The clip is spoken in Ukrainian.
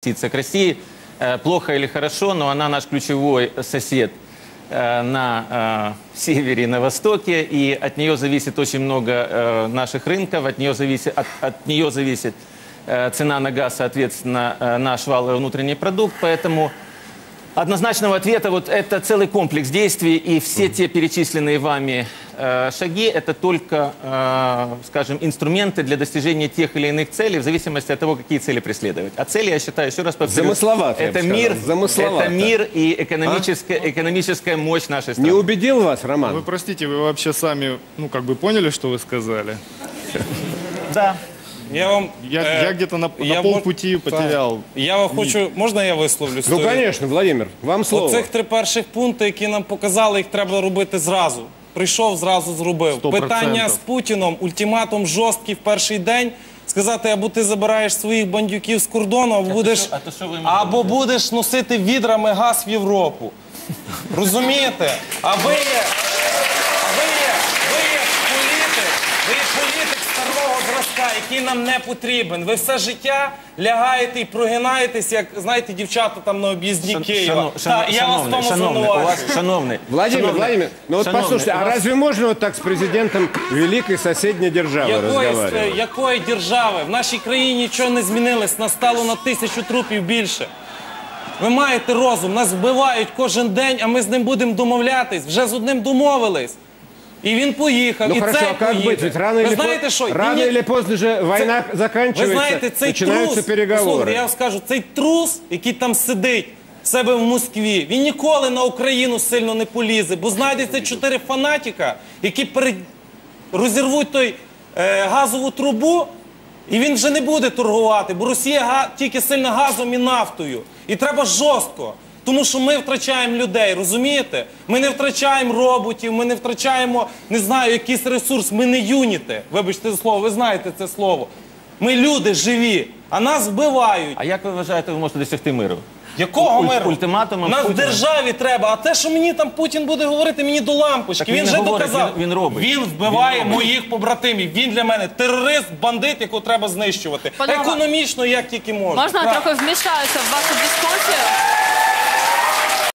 к России. Э, плохо или хорошо, но она наш ключевой сосед э, на э, севере и на востоке, и от нее зависит очень много наших рынков, от нее зависит, от, от нее зависит цена на газ, соответственно, наш валовый внутренний продукт, поэтому однозначного ответа вот это целый комплекс действий, и все те перечисленные вами э, шаги это только, э, скажем, инструменты для достижения тех или иных целей в зависимости от того, какие цели преследовать. А цели, я считаю, еще раз повторю, Замысловато, я это сказал, мир, замысловато. это мир и экономическая, экономическая мощь нашей страны. Не убедил вас, Роман? Вы простите, вы вообще сами, ну, как бы поняли, что вы сказали? Да. Я вам Я, е, я где-то на, на я полпути мож- потерял. Я вам хочу, можна я висловлюсь? Ну, конечно, Владимир, вам слово. Оцих три перших пункти, які нам показали, їх треба робити зразу. Прийшов, зразу зробив. Сто Питання з Путіном, ультиматум жорсткий в перший день. Сказати, або ти забираєш своїх бандюків з кордону, або будеш, що- а то що ви йому або будеш носити відрами газ в Європу. Розумієте? А ви є, а ви є, ви є політик, ви є політик зразка, який нам не потрібен. Ви все життя лягаєте і прогинаєтесь, як знаєте, дівчата там на об'їзді Шан- Києва. шано- шано- Та, я вас в шановний, тому шановний, у звинувачую. вас, шановний, Владимир, шановний, Владимир, ну вот шановний, послушайте, у а вас- разве можно вот так с президентом великой соседней державы Якої, разговаривать? якої держави? В нашій країні нічого не змінилось, нас стало на тисячу трупів більше. Ви маєте розум, нас вбивають кожен день, а ми з ним будемо домовлятись. Вже з одним домовились. І він поїхав, Ну і хорошо, цей а как поїде. быть? Ведь рано, Ви или, знаєте, що? рано Мені- или поздно же война Ви заканчивается, знаєте, цей начинаются трус, послухайте, переговоры. я вам скажу, цей трус, який там сидить в себе в Москві, він ніколи на Україну сильно не полізе, бо знайдеться чотири фанатіка, які перед... розірвуть той е, газову трубу, і він вже не буде торгувати, бо Росія га... тільки сильно газом і нафтою. І треба жорстко. Тому що ми втрачаємо людей, розумієте? Ми не втрачаємо роботів, ми не втрачаємо, не знаю, якийсь ресурс, ми не юніти. Вибачте за слово, ви знаєте це слово. Ми люди живі, а нас вбивають. А як ви вважаєте, ви можете досягти миру? Якого Уль- миру? ультиматумом Нас Путіна? державі треба. А те, що мені там Путін буде говорити, мені до лампочки. Так він він не вже говорить, доказав. він- він робить. Він вбиває Він моїх побратимів. Він для мене терорист, бандит, якого треба знищувати. Панове, Економічно, як тільки можна. Можна я Так. трохи вмішаюся в вашу дискусію?